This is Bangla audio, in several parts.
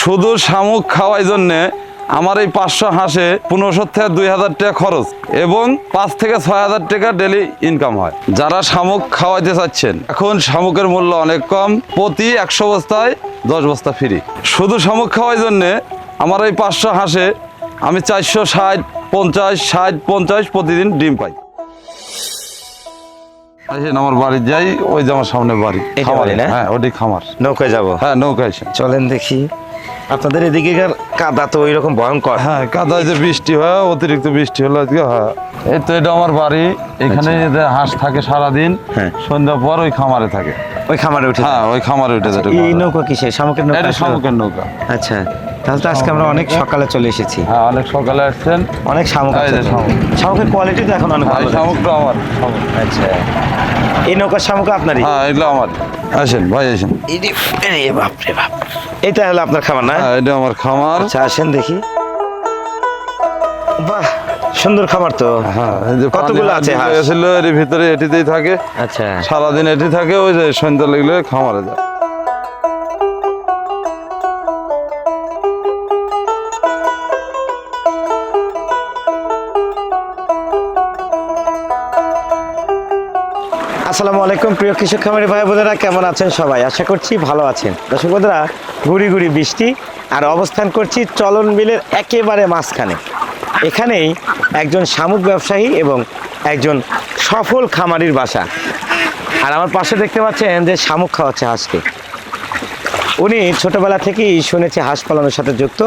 শুধু শামুক খাওয়াই জন্যে আমার এই পাঁচশো হাঁসে পনেরোশো থেকে দুই হাজার টাকা খরচ এবং পাঁচ থেকে ছয় হাজার টাকা ডেলি ইনকাম হয়। যারা শামুক খাওয়াইতে চাচ্ছেন এখন শামুকের মূল্য অনেক কম প্রতি একশো বস্তায় দশ বস্তা ফ্রি শুধু শামুক খাওয়াই জন্যে আমার এই পাঁচশো হাঁসে আমি চারশো ষাট পঞ্চাশ ষাট পঞ্চাশ প্রতিদিন ডিম পাই। আসেন আমার বাড়ি যাই ওই যে আমার সামনে বাড়ি। খামার? হ্যাঁ ওটি খামার। নৌকায় যাব। হ্যাঁ নৌকা আসেন চলেন দেখি। আপনাদের এদিকে কাদা তো ওই রকম ভয়ঙ্কর। হ্যাঁ কাদা যে বৃষ্টি হয় অতিরিক্ত বৃষ্টি হলো আজকে হ্যাঁ। এই তো এটা আমার বাড়ি। এখানে যে হাঁস থাকে সারাদিন হ্যাঁ। সন্ধ্যা পর ওই খামারে থাকে। ওই খামারে উঠে হ্যাঁ ওই খামারে উঠে যেটা এই নৌকা কিসের? শামুকের নৌকা এটা শামুকের নৌকা। আচ্ছা তাহলে তো আজকে আমরা অনেক সকালে চলে এসেছি। হ্যাঁ অনেক সকালে আসছেন। অনেক শামুক আছে। শামুকের কোয়ালিটি তো এখন অনেক হ্যাঁ, ভালো শামুকটা আমার শামুক। আচ্ছা। এই নৌকার শামুক আপনারই? হ্যাঁ এগুলো আমার। আসেন ভাই আসেন। বাপ এটা হলো আপনার খামার না? হ্যাঁ এটা আমার খামার। আচ্ছা আসেন দেখি। বাহ সুন্দর খাবার তো। হ্যাঁ কতগুলো আছে? এর ভিতরে এটিতেই থাকে। আচ্ছা। সারাদিন এটি থাকে ওই যে সন্ধ্যা লাগলে খামারে যায়। আসসালামু আলাইকুম, প্রিয় কৃষক খামারি ভাই বোনেরা কেমন আছেন সবাই? আশা করছি ভালো আছেন। দর্শক বন্ধুরা, গুড়ি গুড়ি বৃষ্টি, আর অবস্থান করছি চলন বিলের একেবারে মাঝখানে। এখানেই একজন শামুক ব্যবসায়ী এবং একজন সফল খামারির বাসা। আর আমার পাশে দেখতে পাচ্ছেন যে শামুক খাওয়াচ্ছে হাঁসকে। উনি ছোটোবেলা থেকেই শুনেছি হাঁস পালনের সাথে যুক্ত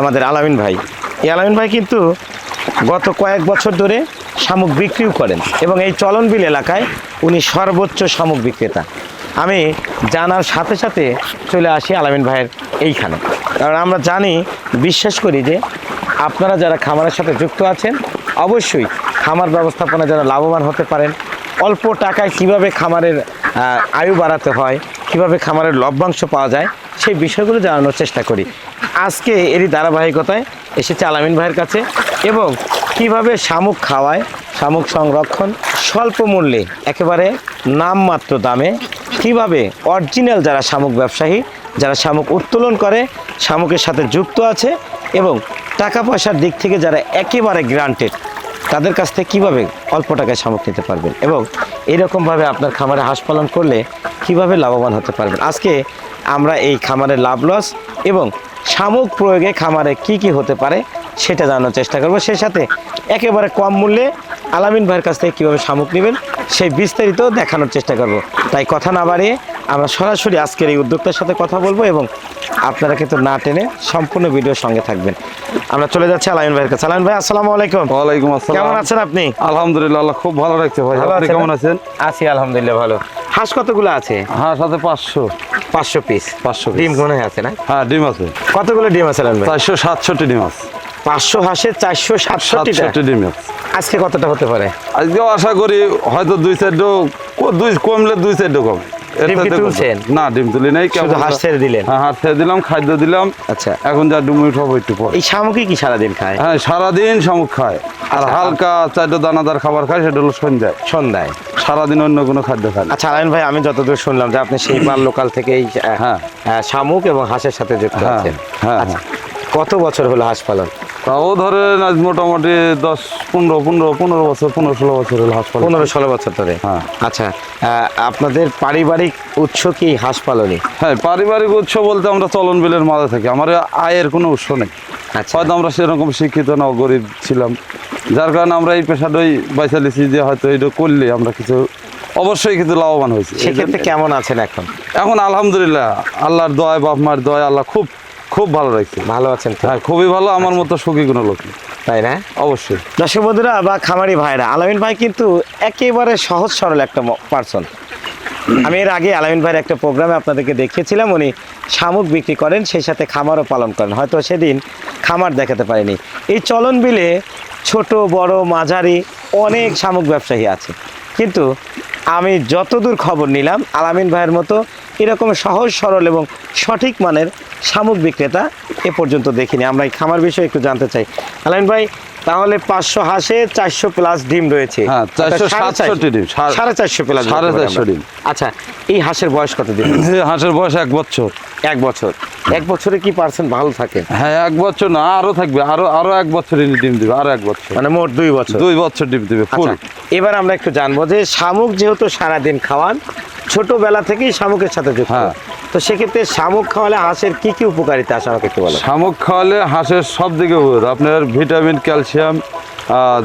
আমাদের আলামিন ভাই। এই আলামিন ভাই কিন্তু গত কয়েক বছর ধরে শামুক বিক্রিও করেন এবং এই চলনবিল এলাকায় উনি সর্বোচ্চ শামুক বিক্রেতা। আমি জানার সাথে সাথে চলে আসি আলামিন ভাইয়ের এইখানে। কারণ আমরা জানি, বিশ্বাস করি যে আপনারা যারা খামারের সাথে যুক্ত আছেন, অবশ্যই খামার ব্যবস্থাপনা যারা লাভবান হতে পারেন। অল্প টাকায় কীভাবে খামারের আয়ু বাড়াতে হয়, কীভাবে খামারের লভ্যাংশ পাওয়া যায়, সেই বিষয়গুলো জানানোর চেষ্টা করি। আজকে এরই ধারাবাহিকতায় এসেছে আলামিন ভাইয়ের কাছে এবং কীভাবে শামুক খাওয়ায়? শামুক সংরক্ষণ স্বল্প মূল্যে, একেবারে নামমাত্র দামে। কীভাবে অরিজিনাল যারা শামুক ব্যবসায়ী, যারা শামুক উত্তোলন করে, শামুকের সাথে যুক্ত আছে এবং টাকা পয়সার দিক থেকে যারা একেবারে গ্রান্টেড, তাদের কাছ থেকে কীভাবে অল্প টাকায় শামুক নিতে পারবেন এবং এরকমভাবে আপনার খামারে হাঁস পালন করলে কীভাবে লাভবান হতে পারবেন? আজকে আমরা এই খামারের লাভ লস এবং শামুক প্রয়োগে খামারে কি কি হতে পারে সেটা জানানোর চেষ্টা করব। সেই সাথে একেবারে কম মূল্যে আলামিন ভাইয়ের কাছ থেকে কীভাবে শামুক নেবেন সেই বিস্তারিত দেখানোর চেষ্টা করব। তাই কথা না বাড়িয়ে আমরা সরাসরি আজকের এই উদ্যোক্তার সাথে কথা বলব এবং আপনারা কিন্তু না টেনে সম্পূর্ণ ভিডিওর সঙ্গে থাকবেন। আমরা চলে যাচ্ছি আলামিন ভাইয়ের কাছে। আলামিন ভাই আসসালামু আলাইকুম। ওয়ালাইকুম আসসালাম। কেমন আছেন আপনি? আলহামদুলিল্লাহ আল্লাহ খুব ভালো রাখছে ভাই। আপনি কেমন আছেন? আছি আলহামদুলিল্লাহ ভালো। হাঁস কতগুলো আছে? হাঁস সাথে পাঁচশো। পাঁচশো পিস পাঁচশো ডিম মনে আছে না? হ্যাঁ ডিম আছে। কতগুলো ডিম আছে চারশো সাতষট্টি ডিম আছে। পাঁচশো হাঁসের চারশো সাতষট্টি ডিম আজকে কতটা হতে পারে? আজকেও আশা করি হয়তো দুই সাইডও দুই কমলে দুই সাইডও কমে? না ডিম তুলি নাই হাঁস ছেড়ে দিলেন? হ্যাঁ হাঁস ছেড়ে দিলাম খাদ্য দিলাম। আচ্ছা। এখন যা ডুমে উঠাবো একটু পর। এই শামুকই কি সারাদিন খায়? হ্যাঁ সারাদিন শামুক খায়। আর আচ্ছা। হালকা চারটে দানাদার খাবার খায় সেটা হলো সন্ধ্যায়। সন্ধ্যায়। সারাদিন অন্য কোনো খাদ্য খায় না। আচ্ছা আলাইন ভাই আমি যতদূর শুনলাম যে আপনি সেই পাল লোকাল থেকেই আহ, হ্যাঁ। শামুক এবং হাঁসের সাথে যুক্ত হ্যাঁ, আছেন। হ্যাঁ, আচ্ছা। কত বছর হলো হাঁস পালন? তাও ধরেন আজ মোটামুটি দশ পনেরো পনেরো পনেরো বছর পনেরো ষোলো বছর হলো হাসপাতাল পনেরো ষোলো বছর ধরে? হ্যাঁ। আচ্ছা আপনাদের পারিবারিক উৎস কি হাঁস পালনই? হ্যাঁ পারিবারিক উৎস বলতে আমরা চলন বিলের মাঝে থাকি। আমার আয়ের কোনো উৎস নেই। আচ্ছা। হয়তো আমরা সেরকম শিক্ষিত না গরিব ছিলাম। যার কারণে আমরা এই পেশাটাই বাইসা লিছি যে হয়তো এটা করলে আমরা কিছু অবশ্যই কিন্তু লাভবান হয়েছি। সেক্ষেত্রে কেমন আছেন এখন? এখন আলহামদুলিল্লাহ আল্লাহর দয় বাপ মার দয় আল্লাহ খুব খুব ভালো রাখছে ভালো আছেন হ্যাঁ খুবই ভালো আমার মতো সুখী কোনো লোক তাই না? অবশ্যই। দর্শক বন্ধুরা বা খামারি ভাইরা আলামিন ভাই কিন্তু একেবারে সহজ সরল একটা পার্সন আমি এর আগে আলামিন ভাইয়ের একটা প্রোগ্রামে আপনাদেরকে দেখিয়েছিলাম উনি শামুক বিক্রি করেন সেই সাথে খামারও পালন করেন। হয়তো সেদিন খামার দেখাতে পারেনি। এই চলন বিলে ছোট বড় মাঝারি অনেক শামুক ব্যবসায়ী আছে। কিন্তু আমি যতদূর খবর নিলাম আলামিন ভাইয়ের মতো এরকম সহজ সরল এবং সঠিক মানের শামুক বিক্রেতা এ পর্যন্ত দেখিনি। আমরা এই খামার বিষয়ে একটু জানতে চাই। আলামিন ভাই তাহলে পাঁচশো হাঁসে চারশো প্লাস ডিম রয়েছে। হ্যাঁ, 467 ডিম, সাড়ে- সাড়ে চারশো প্লাস সাড়ে চারশো ডিম। আচ্ছা এই হাঁসের বয়স কত দিন? হাঁসের বয়স এক বছর। এক বছর। এক বছরে কি পার্সেন্ট ভালো থাকে? হ্যাঁ এক বছর না আরও থাকবে। আরও আরও এক বছর ডিম দিবে আরও এক বছর। মানে মোট দুই বছর। দুই বছর ডিম দিবে ফুল। আচ্ছা এবার আমরা একটু জানব যে শামুক যেহেতু সারাদিন খাওয়ান ছোটবেলা থেকেই শামুকের সাথে যুক্ত। হ্যাঁ। তো সেক্ষেত্রে শামুক খাওয়ালে হাঁসের কি কি উপকারিতা আছে আমাকে একটু বলো শামুক খাওয়ালে হাঁসের সব দিকে উপকার। আপনার ভিটামিন ক্যালসিয়াম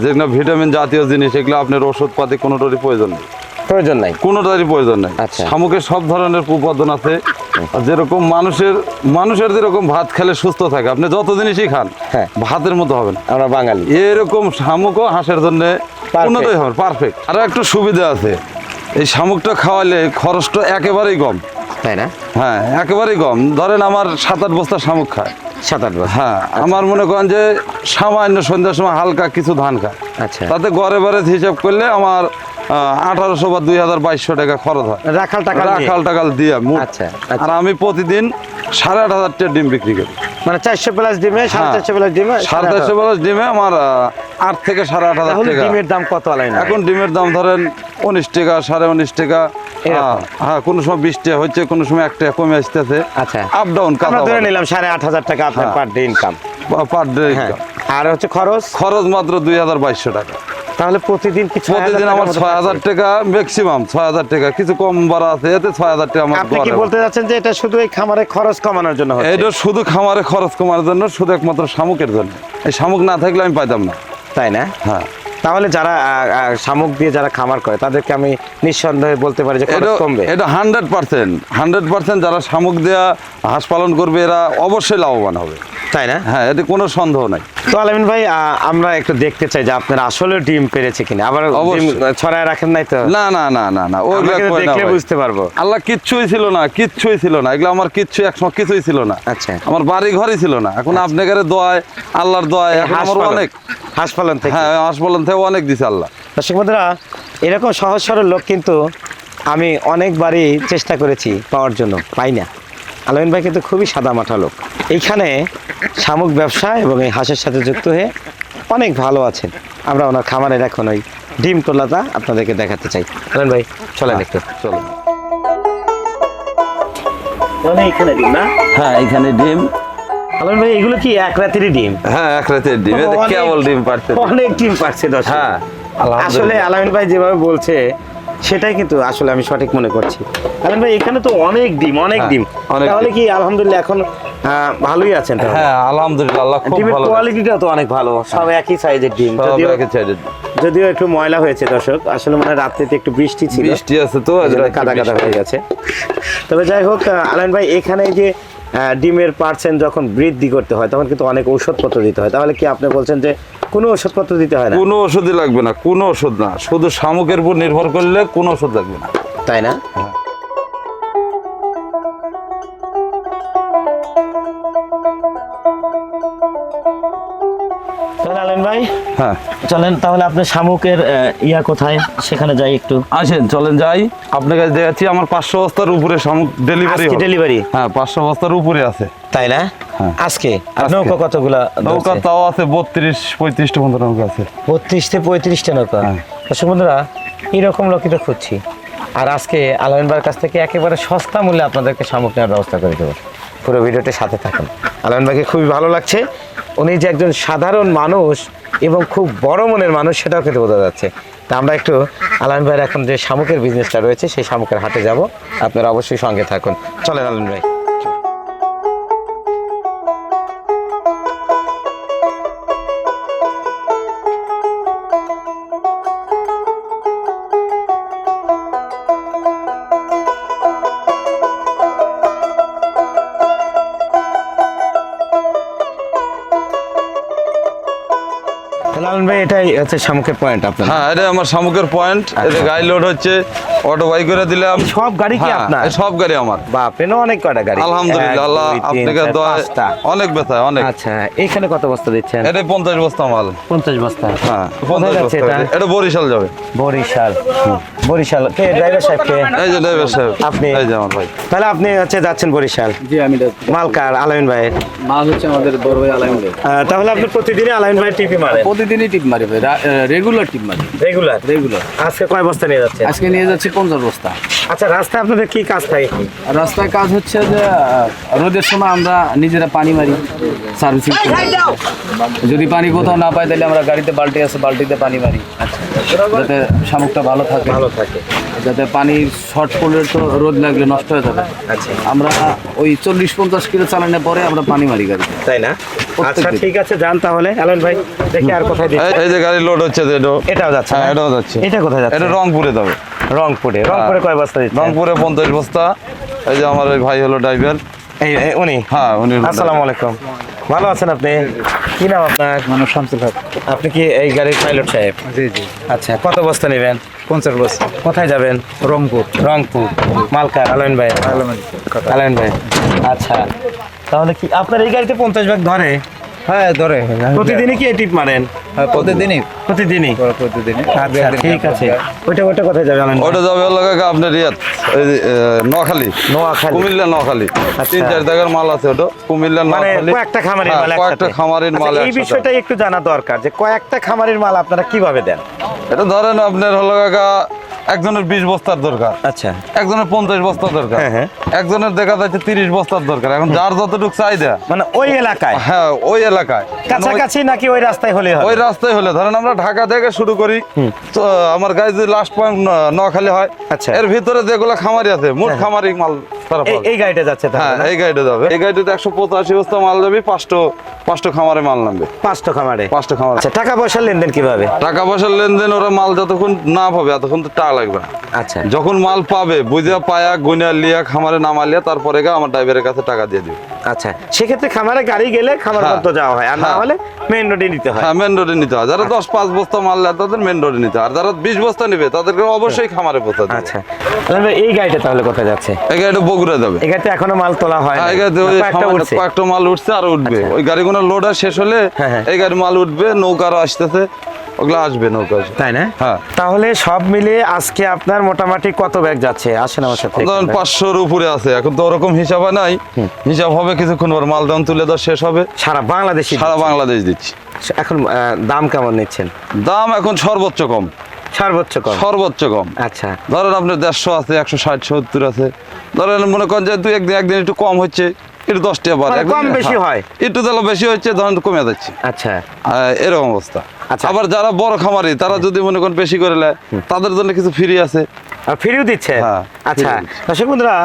যেগুলো ভিটামিন জাতীয় জিনিস এগুলো আপনার ওষুধপাতি কোনোটারই প্রয়োজন নেই। প্রয়োজন নাই? কোনোটারই প্রয়োজন নেই। আচ্ছা। শামুকের সব ধরনের উপাদান আছে। আর যেরকম মানুষের মানুষের যেরকম ভাত খেলে সুস্থ থাকে আপনি যত জিনিসই খান হ্যাঁ। ভাতের মতো হবে না। আমরা বাঙালি। এরকম শামুকও হাঁসের জন্য উন্নতই পারফেক্ট আরও একটু সুবিধা আছে। এই শামুকটা খাওয়ালে খরচটা একেবারেই কম। তাই না? হ্যাঁ একেবারেই কম। ধরেন আমার সাত আট বস্তা শামুক খায়। সাত আট বস্তা? হ্যাঁ আমার মনে করেন যে সামান্য সন্ধ্যার সময় হালকা কিছু ধান খায়। আচ্ছা। তাতে গড়ে বারে হিসাব করলে আমার আঠারোশো বা দুই হাজার বাইশশো টাকা খরচ হয়। রাখাল টাকা? রাখাল টাকাল দিয়ে আচ্ছা, আর আচ্ছা। আমি প্রতিদিন সাড়ে আট হাজার টাকা ডিম বিক্রি করি। মানে চারশো প্লাস ডিমে সাড়ে হ্যাঁ। চারশো প্লাস ডিমে সাড়ে চারশো প্লাস ডিমে আমার আট থেকে সাড়ে আট হাজার টাকা। ডিমের দাম কত আলাই এখন ডিমের দাম ধরেন উনিশ টাকা সাড়ে উনিশ টাকা। হ্যাঁ, হ্যাঁ কোনো সময় বিশ টাকা হচ্ছে কোনো সময় এক টাকা কমে আসতেছে। আচ্ছা। আপ ডাউন আমরা ধরে নিলাম সাড়ে আট হাজার টাকা আপনার। Per day income per day আর হচ্ছে খরচ? খরচ মাত্র দুই হাজার বাইশশো টাকা। তাহলে প্রতিদিন কি 6,000 প্রতিদিন আমার ছয় হাজার? টাকা ম্যাক্সিমাম ছয় হাজার টাকা। কিছু কম বাড়া আছে এতে ছয় হাজার টাকা আমার আপনি কি বলতে যাচ্ছেন যে এটা শুধু এই খামারে খরচ কমানোর জন্য হচ্ছে? এটা শুধু খামারে খরচ কমানোর জন্য শুধু একমাত্র শামুকের জন্য। এই শামুক না থাকলে আমি পাইতাম না। তাই না? হ্যাঁ। তাহলে যারা শামুক দিয়ে যারা খামার করে তাদেরকে আমি নিঃসন্দেহে বলতে পারি যে খরচ এটা কমবে। এটা হান্ড্রেড পার্সেন্ট হান্ড্রেড পার্সেন্ট যারা শামুক দেওয়া হাঁস পালন করবে এরা অবশ্যই লাভবান হবে। তাই না? হ্যাঁ এতে কোনো সন্দেহ নাই। তো আলামিন ভাই আমরা একটু দেখতে চাই যে আপনার আসলে ডিম পেরেছে কিনা। আবার ডিম ছড়ায় রাখেন নাই তো? না না না না না না দেখলে বুঝতে পারব। আল্লাহ কিচ্ছুই ছিল না কিচ্ছুই ছিল না। এগুলো আমার কিচ্ছু একসময় কিছুই ছিল না। আচ্ছা। আমার বাড়ি ঘরই ছিল না। এখন আপনাদের দোয়ায় আল্লাহর দোয়ায় এখন আমার অনেক। হাঁস পালন থেকে? হ্যাঁ হাঁস পালন থেকে অনেক দিছে আল্লাহ। দর্শক বন্ধুরা এরকম সহজ সরল লোক কিন্তু আমি অনেকবারই চেষ্টা করেছি পাওয়ার জন্য। পাই না। আলমিন ভাই কিন্তু খুবই সাদা মাঠা লোক। এইখানে শামুক ব্যবসা এবং এই হাঁসের সাথে যুক্ত হয়ে অনেক ভালো আছেন। আমরা ওনার খামারের এখন ওই ডিম তোলাটা আপনাদেরকে দেখাতে চাই। আলমিন ভাই চলেন একটু। চলো এখানে ডিম না? হ্যাঁ এখানে ডিম। আলমিন ভাই এগুলো কি এক রাতেরই ডিম? হ্যাঁ এক রাতের ডিম। এতে কেবল ডিম পারছে অনেক ডিম পাচ্ছে দর্শক। হ্যাঁ আসলে আলামিন ভাই যেভাবে বলছে সেটাই কিন্তু আসলে আমি সঠিক মনে করছি। আলামিন ভাই এখানে তো অনেক ডিম অনেক হ্যাঁ, ডিম। তাহলে কি আলহামদুলিল্লাহ এখন ভালোই আছেন তাহলে? হ্যাঁ আলহামদুলিল্লাহ আল্লাহ খুব ভালো কোয়ালিটিটা তো অনেক ভালো সব একই সাইজের ডিম। যদিও একে ছেড়ে দিন। যদিও একটু ময়লা হয়েছে দর্শক আসলে মানে রাত্রিতে একটু বৃষ্টি ছিল। বৃষ্টি আছে তো কাদা কাদা হয়ে গেছে। তবে যাই হোক আহ, আলাইন ভাই এখানে যে ডিমের পার্সেন্ট যখন বৃদ্ধি করতে হয় তখন কিন্তু অনেক ঔষধপত্র দিতে হয়। তাহলে কি আপনি বলছেন যে কোনো ওষুধপত্র দিতে হয় না। কোনো ওষুধই লাগবে না কোনো ওষুধ না। শুধু শামুকের উপর নির্ভর করলে কোনো ওষুধ লাগবে না। তাই না? ভাই হ্যাঁ। চলেন তাহলে আপনার শামুকের ইয়া কোথায়? সেখানে যাই একটু। আসেন চলেন যাই। আপনার কাছে দেখাচ্ছি আমার পাঁচশো বস্তার উপরে শামুক ডেলিভারি ডেলিভারি হ্যাঁ পাঁচশো বস্তার উপরে আছে। তাই না? হ্যাঁ। আজকে? আর নৌকা কতগুলা নৌকা তাও আছে বত্রিশ পঁয়ত্রিশটা মতো নৌকা আছে। বত্রিশ থেকে পঁয়ত্রিশটা নৌকা? হ্যাঁ। দর্শক বন্ধুরা এরকম লোকই তো খুঁজছি। আর আজকে আলমিন ভাইয়ের কাছ থেকে একেবারে সস্তা মূল্যে আপনাদেরকে শামুক নেওয়ার ব্যবস্থা করে দেবো। পুরো ভিডিওটির সাথে থাকুন। আলমিন ভাইকে খুবই ভালো লাগছে। উনি যে একজন সাধারণ মানুষ এবং খুব বড় মনের মানুষ সেটাও কিন্তু বোঝা যাচ্ছে। তা আমরা একটু আলমিন ভাইয়ের এখন যে শামুকের বিজনেসটা রয়েছে সেই শামুকের হাটে যাব। আপনারা অবশ্যই সঙ্গে থাকুন। চলেন আলমিন ভাই। ভাই এটাই হচ্ছে শামুকের পয়েন্ট আপনার। হ্যাঁ এটা আমার শামুকের পয়েন্ট এতে গাড়ি লোড হচ্ছে অটো বাই করে দিলাম। সব গাড়ি কি হ্যাঁ, আপনার? সব গাড়ি আমার। বাপরে না অনেক কয়টা গাড়ি? আলহামদুলিল্লাহ আল্লাহ আপনাকে দোয়া অনেক ব্যথা অনেক। আচ্ছা এখানে কত বস্তা দিচ্ছেন? এটা পঞ্চাশ বস্তা মাল। পঞ্চাশ বস্তা। হ্যাঁ কোথায় পঞ্চাশ যাচ্ছে বস্তা। এটা? এটা বরিশাল যাবে। বরিশাল। বরিশাল। কে ড্রাইভার সাহেব কে? এই যে ড্রাইভার সাহেব। আপনি? এই যে আমার ভাই। তাহলে আপনি হচ্ছে যাচ্ছেন বরিশাল? জি আমি যাচ্ছি। মালকার আলামিন ভাইয়ের? মাছ হচ্ছে আমাদের বড় ভাই আহ, তাহলে আপনি প্রতিদিনই আলামিন ভাই টিপি মারেন। প্রতিদিন প্রতিদিনই টিপ মারি ভাই রেগুলার টিপ মারি। রেগুলার রেগুলার আজকে কয় বস্তা নিয়ে যাচ্ছেন? আজকে নিয়ে যাচ্ছি পঞ্চাশ বস্তা। আচ্ছা রাস্তায় আপনাদের কি কাজ থাকে? রাস্তায় কাজ হচ্ছে যে রোদের সময় আমরা নিজেরা পানি মারি সার্ভিসিং যদি পানি কোথাও না পাই তাহলে আমরা গাড়িতে বালতি আছে বালতিতে পানি মারি। যাতে শামুকটা ভালো থাকে। ভালো থাকে। যাতে পানি শর্ট পড়লে তো রোদ লাগলে নষ্ট হয়ে যাবে। আচ্ছা। আমরা ওই চল্লিশ পঞ্চাশ কিলো চালানোর পরে আমরা পানি মারি গাড়িতে। তাই না? আচ্ছা ঠিক আছে যান তাহলে। অ্যালেন ভাই দেখি আর কোথায় এই- যে গাড়ি লোড হচ্ছে যে এটাও যাচ্ছে হ্যাঁ এটাও যাচ্ছে। এটা কোথায় যাচ্ছে? এটা রংপুরে যাবে। রংপুরে। রংপুরে কয় বস্তা দিচ্ছে? রংপুরে পঞ্চাশ বস্তা। এই যে আমার ওই ভাই হলো ড্রাইভার এই উনি? হ্যাঁ উনি আসসালামু আলাইকুম। ভালো আছেন আপনি? কি নাম আপনার? মানব শামসুল হক। আপনি কি এই গাড়ির পাইলট সাহেব? জি জি। আচ্ছা কত বস্তা নেবেন? পঞ্চাশ বছর কোথায় যাবেন? রংপুর। রংপুর। মালকার আলমিন ভাই। আলমিন ভাই। আচ্ছা তাহলে কি আপনার এই গাড়িতে পঞ্চাশ ভাগ ধরে? হ্যাঁ ধরে। প্রতিদিনই কি টিপ মারেন? হ্যাঁ, প্রতিদিনই। প্রতিদিনই? প্রতিদিনই। আচ্ছা ঠিক আছে। ওইটা ওইটা কোথায় যাবে? ওটা যাবে আপনার রিয়াদ নোয়াখালী। নোয়াখালী। কুমিল্লা নোয়াখালী। তিন চার জায়গার মাল আছে ওটা। কুমিল্লা মানে নোয়াখালী। কয়েকটা খামারের হ্যাঁ, মাল কয়েকটা খামারের আচ্ছা, মাল এই। বিষয়টাই একটু জানা দরকার যে কয়েকটা খামারের মাল আপনারা কীভাবে দেন? এটা ধরেন আপনার হলো কাকা একজনের বিশ বস্তার দরকার। আচ্ছা। একজনের পঞ্চাশ বস্তা দরকার। হ্যাঁ, হ্যাঁ। একজনের দেখা যাচ্ছে তিরিশ বস্তার দরকার। এখন যার যতটুকু চাহিদা। মানে ওই এলাকায়? হ্যাঁ ওই এলাকায়। কাছাকাছি নাকি ওই রাস্তায় হলে ওই রাস্তায় হলে। ধরেন আমরা ঢাকা থেকে শুরু করি তো আমার গাড়ি যদি লাস্ট পয়েন্ট নখালি হয় আচ্ছা। এর ভিতরে যেগুলো খামারি আছে মোট খামারি মাল এই- গাড়িটা যাচ্ছে হ্যাঁ এই গাড়িটা যাবে। এই গাড়িটাতে একশো পঁচাশি বস্তা মাল যাবে খামারে মাল নামবে। খামারে? খামার। আচ্ছা টাকা পয়সার লেনদেন কীভাবে? টাকা পয়সার লেনদেন ওরা মাল যতক্ষণ না পাবে এতক্ষণ তো টাকা লাগবে আচ্ছা। যখন মাল পাবে বুঝিয়া পায়া গুনিয়া লিয়া খামারে নামালিয়া তারপরে আমার ড্রাইভারের কাছে টাকা দিয়ে দিবে। আচ্ছা সেক্ষেত্রে খামারে গাড়ি গেলে খামার হ্যাঁ। পর্যন্ত যাওয়া হয় আর না হ্যাঁ। হলে মেইন রোডে নিতে হয়। হ্যাঁ মেন রোডে নিতে হয়। যারা দশ পাঁচ বস্তা মাল নেয় তাদের মেন রোডে নিতে হয়। আর যারা বিশ বস্তা নেবে তাদেরকে অবশ্যই খামারে পৌঁছা দেবে আচ্ছা। এই গাড়িটা তাহলে কোথায় যাচ্ছে? এই গাড়িটা বগুড়া যাবে। গাড়িতে এখনও মাল তোলা হয় হ্যাঁ, কয়েকটা মাল উঠছে আর উঠবে। আচ্ছা। ওই গাড়িগুলো লোড আর শেষ হলে হ্যাঁ, হ্যাঁ। এই গাড়ি মাল উঠবে নৌকারও আসতেছে ওগুলো আসবে নৌকা আসবে। তাই না? হ্যাঁ। তাহলে সব মিলে আজকে আপনার মোটামুটি কত ব্যাগ যাচ্ছে? আসেন আমার সাথে ধরেন পাঁচশোর উপরে আছে এখন তো ওরকম হিসাব নাই। হিসাব হবে কিছুক্ষণ পর মাল দাম তুলে দেওয়া শেষ হবে। সারা বাংলাদেশি সারা বাংলাদেশ দিচ্ছি। এখন দাম কেমন নিচ্ছেন? দাম এখন সর্বোচ্চ কম। সর্বোচ্চ কম। সর্বোচ্চ কম। আচ্ছা। ধরেন আপনার দেড়শো আছে একশো ষাট সত্তর আছে। ধরেন মনে করেন যে দুই একদিন একদিন একটু কম হচ্ছে একটু দশ টাকা বাড়ে। মানে কম বেশি হ্যাঁ, হয়। একটু তাহলে বেশি হচ্ছে ধরেন কমে যাচ্ছে। আচ্ছা। আহ, এরকম অবস্থা। আচ্ছা। আবার যারা বড় খামারি তারা যদি মনে করেন বেশি করে নেয় তাদের জন্য কিছু ফ্রি আছে। আর ফিরিও দিচ্ছে? হ্যাঁ, আচ্ছা। দর্শক বন্ধুরা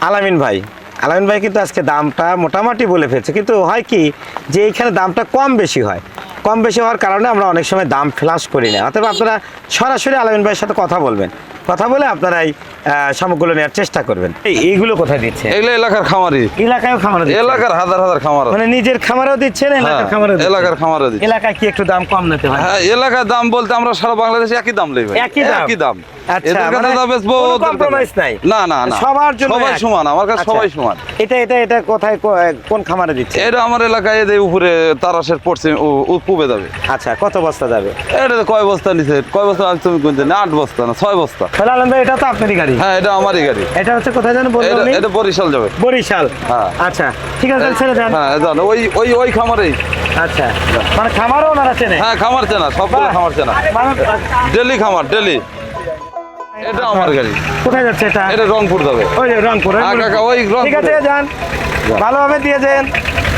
আলামিন ভাই। আলামিন ভাই কিন্তু আজকে দামটা মোটামুটি বলে ফেলছে। কিন্তু হয় কি যে এইখানে দামটা কম বেশি হয় কম বেশি হওয়ার কারণে আমরা অনেক সময় দাম ফ্লাশ করি না। অথবা আপনারা সরাসরি আলামিন ভাইয়ের সাথে কথা বলবেন। কথা বলে আপনারা এই সামগ্রী সামগ্রীগুলো নেওয়ার চেষ্টা করবেন। এইগুলো কোথায় দিচ্ছে? এগুলো এলাকার খামারি। এলাকায় খামার এলাকার হাজার হাজার খামার মানে নিজের খামারও দিচ্ছেন না এলাকার খামার এলাকার খামারও এলাকায় কি একটু দাম কম নিতে হয়? হ্যাঁ এলাকার দাম বলতে আমরা সারা বাংলাদেশে একই দাম লই একই দাম? একই দাম। আচ্ছা, মানে নাই? না না না। সবার জন্য সবাই সমান আমার কাছে আচ্ছা। সবাই সমান। এটা এটা এটা কোথায় কোন খামারে দিচ্ছে? এটা আমার এলাকায় উপরে তারাশের ও যাবে। আচ্ছা কত বস্তা যাবে? এটা কয় বস্তা নিছে? কয় বস্তা তুমি আট বস্তা না ছয় বস্তা। তাহলে আলম ভাই এটা তো আপনারই গাড়ি। হ্যাঁ এটা আমারই গাড়ি। এটা হচ্ছে কোথায় জানেন বললেন এটা বরিশাল যাবে। বরিশাল। হ্যাঁ। আচ্ছা ঠিক আছে ছেড়ে দেন। হ্যাঁ জানো ওই ওই ওই খামারেই। আচ্ছা। মানে খামারও ওনারা চেনে? হ্যাঁ খামার চেনা সবগুলো খামার চেনা। মানে, ডেলি খামার ডেলি। এটা আমার গাড়ি। কোথায় যাচ্ছে এটা? এটা রংপুর যাবে। ওই রংপুর হ্যাঁ। ঠিক আছে যান। ভালোভাবে দিয়েছেন যান।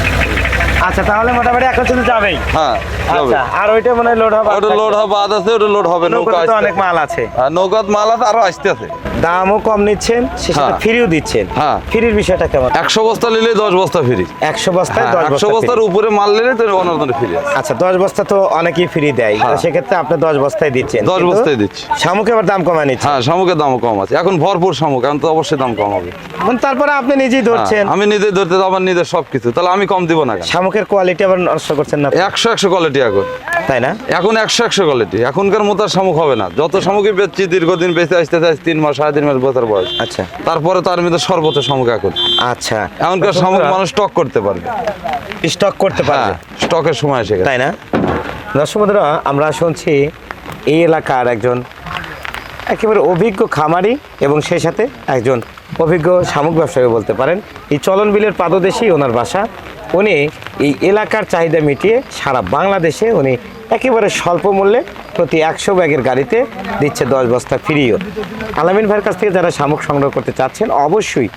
আচ্ছা তাহলে মোটামুটি যাবেই। হ্যাঁ আচ্ছা আর ওইটা মনে লোড হবে ওটা লোড হবে বাদ আছে ওটা লোড হবে নৌকা নৌকাতে অনেক মাল আছে। হ্যাঁ নৌকাত মাল আছে আরও আসতে আছে। দামও কম নিচ্ছেন সে হ্যাঁ। ফ্রিও দিচ্ছেন। হ্যাঁ। ফ্রির বিষয়টা কেমন? একশো বস্তা নিলে দশ বস্তা ফ্রি একশো বস্তায় দশ একশো বস্তা বস্তার উপরে মাল নিলে তো ওনার ফ্রি আচ্ছা দশ বস্তা তো অনেকেই ফ্রি দেয়। তো হ্যাঁ। সেক্ষেত্রে আপনি দশ বস্তায় দিচ্ছেন। দশ কিন্তু বস্তায় দিচ্ছি। শামুকে আবার দাম কমায় নিচ্ছেন। হ্যাঁ শামুকের দামও কম আছে। এখন ভরপুর শামুক এখন তো অবশ্যই দাম কম হবে। এখন তারপরে আপনি নিজেই ধরছেন। হ্যাঁ, আমি নিজে ধরতে আমার নিজের সব কিছু তাহলে আমি কম দিব না শামুকের কোয়ালিটি আবার নষ্ট করছেন না একশো একশো কোয়ালিটি এখন। তাই না? এখন একশো একশো কোয়ালিটি এখনকার মতো আর শামুক হবে না। যত শামুকই বেচছি দীর্ঘদিন বেঁচে আসতে চাই তিন মাস সাড়ে তিন মাস বছর বয়স। আচ্ছা। তারপরে তার মধ্যে সর্বোচ্চ শামুক এখন। আচ্ছা। এখনকার শামুক মানুষ স্টক করতে পারবে। স্টক করতে হ্যাঁ পারবে স্টকের সময় এসে গেছে। তাই না? দর্শক বন্ধুরা আমরা শুনছি এই এলাকার একজন একেবারে অভিজ্ঞ খামারি এবং সেই সাথে একজন অভিজ্ঞ শামুক ব্যবসায়ী বলতে পারেন। এই চলন বিলের পাদদেশেই ওনার বাসা। উনি এই এলাকার চাহিদা মিটিয়ে সারা বাংলাদেশে উনি একেবারে স্বল্প মূল্যে প্রতি একশো ব্যাগের গাড়িতে দিচ্ছে দশ বস্তা ফ্রিও আলামিন ভাইয়ের কাছ থেকে যারা শামুক সংগ্রহ করতে চাচ্ছেন অবশ্যই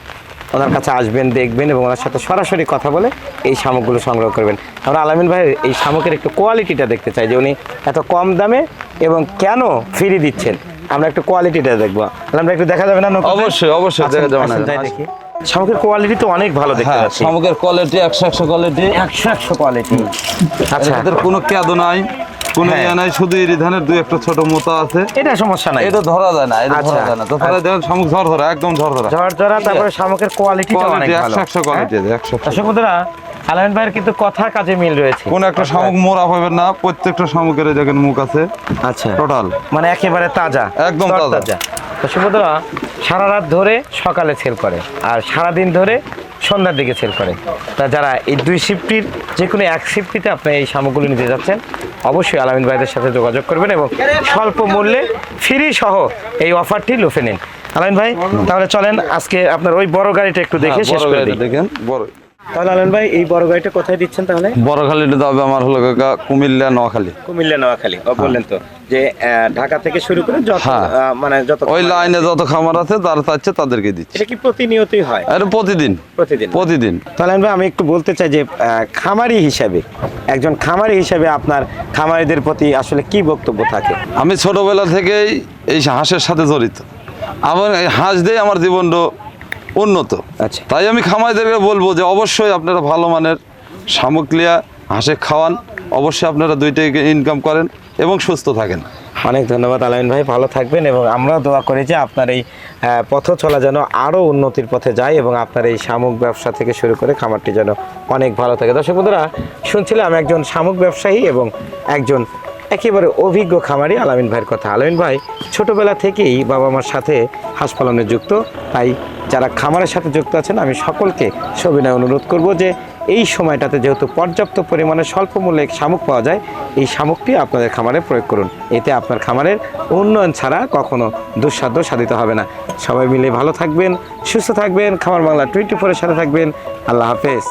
ওনার কাছে আসবেন দেখবেন এবং ওনার সাথে সরাসরি কথা বলে এই শামুকগুলো সংগ্রহ করবেন আমরা আলামিন ভাইয়ের এই শামুকের একটু কোয়ালিটিটা দেখতে চাই যে উনি এত কম দামে এবং কেন ফ্রি দিচ্ছেন আমরা একটু কোয়ালিটিটা দেখব ভাই একটু দেখা যাবে না? অবশ্যই, অবশ্যই দেখা যাবে না। দেখি। শামুকের কোয়ালিটি তো অনেক ভালো দেখতে হ্যাঁ পাচ্ছি। শামুকের কোয়ালিটি 100 100 কোয়ালিটি 100 100 কোয়ালিটি আচ্ছা। এদের কোনো কেদো নাই কোনো হ্যাঁ। ইয়ে নাই শুধু এই ধানের দুই একটা ছোট মোতা আছে। এটা সমস্যা নাই। এটা ধরা যায় না এটা আচ্ছা। ধরা যায় না। তো তাহলে দেখেন শামুক ঝড় ধরা একদম ঝড় ধরা ঝরঝরা তারপরে শামুকের কোয়ালিটিটা অনেক ভালো। 100 100 কোয়ালিটি হ্যাঁ? একশো একশো। দর্শক বন্ধুরা আলামিন ভাইয়ের কিন্তু কথা কাজে মিল রয়েছে। কোন একটা শামুক মোড়া পাবেন না প্রত্যেকটা শামুকের দেখেন মুখ আছে। আচ্ছা। টোটাল মানে একেবারে তাজা একদম তাজা। বন্ধুরা সারা রাত ধরে সকালে সেল করে আর সারা দিন ধরে সন্ধ্যার দিকে সেল করে। তা যারা এই দুই শিফটির যে কোনো এক শিফটিতে আপনি এই সামগ্রী নিতে যাচ্ছেন অবশ্যই আলামিন ভাইদের সাথে যোগাযোগ করবেন এবং স্বল্প মূল্যে ফ্রি সহ এই অফারটি লুফে নিন। আলামিন ভাই তাহলে চলেন আজকে আপনার ওই বড় গাড়িটা একটু দেখে হ্যাঁ, শেষ করে দেখেন বড় তাহলে ভাই এই বড় গাড়িটা কোথায় দিচ্ছেন তাহলে? বড় খালিটা যাবে আমার হলো কুমিল্লা নোয়াখালী। কুমিল্লা নোয়াখালী। বললেন তো যে আহ, ঢাকা থেকে শুরু করে যত হ্যাঁ। আহ, মানে যত ওই লাইনে যত খামার আছে যারা চাচ্ছে তাদেরকে দিচ্ছি। এটা কি প্রতিনিয়তই হয়? এটা প্রতিদিন। প্রতিদিন। প্রতিদিন। তাহলে ভাই আমি একটু বলতে চাই যে আহ, খামারি হিসাবে একজন খামারি হিসাবে আপনার খামারিদের প্রতি আসলে কি বক্তব্য থাকে? আমি ছোটবেলা থেকেই এই হাঁসের সাথে জড়িত। আমার হাঁস দিয়ে আমার জীবনটা উন্নত। আচ্ছা। তাই আমি খামারিদেরকে বলব যে অবশ্যই আপনারা ভালো মানের শামুক লিয়া হাঁসে খাওয়ান। অবশ্যই আপনারা দুইটাই ইনকাম করেন এবং সুস্থ থাকেন। অনেক ধন্যবাদ আলামিন ভাই ভালো থাকবেন এবং আমরা দোয়া করি যে আপনার এই পথ চলা যেন আরও উন্নতির পথে যায় এবং আপনার এই শামুক ব্যবসা থেকে শুরু করে খামারটি যেন অনেক ভালো থাকে। দর্শক বন্ধুরা শুনছিলাম একজন শামুক ব্যবসায়ী এবং একজন একেবারে অভিজ্ঞ খামারি আলামিন ভাইয়ের কথা। আলামিন ভাই ছোটবেলা থেকেই বাবা মার সাথে হাঁস পালনে যুক্ত তাই যারা খামারের সাথে যুক্ত আছেন, আমি সকলকে সবিনয় অনুরোধ করব যে এই সময়টাতে যেহেতু পর্যাপ্ত পরিমাণে স্বল্প মূল্যে শামুক পাওয়া যায়, এই শামুকটি আপনাদের খামারে প্রয়োগ করুন। এতে আপনার খামারের উন্নয়ন ছাড়া কখনো দুঃসাধ্য সাধিত হবে না। সবাই মিলে ভালো থাকবেন, সুস্থ থাকবেন, খামার বাংলা টোয়েন্টি ফোরের সাথে থাকবেন। আল্লাহ হাফেজ।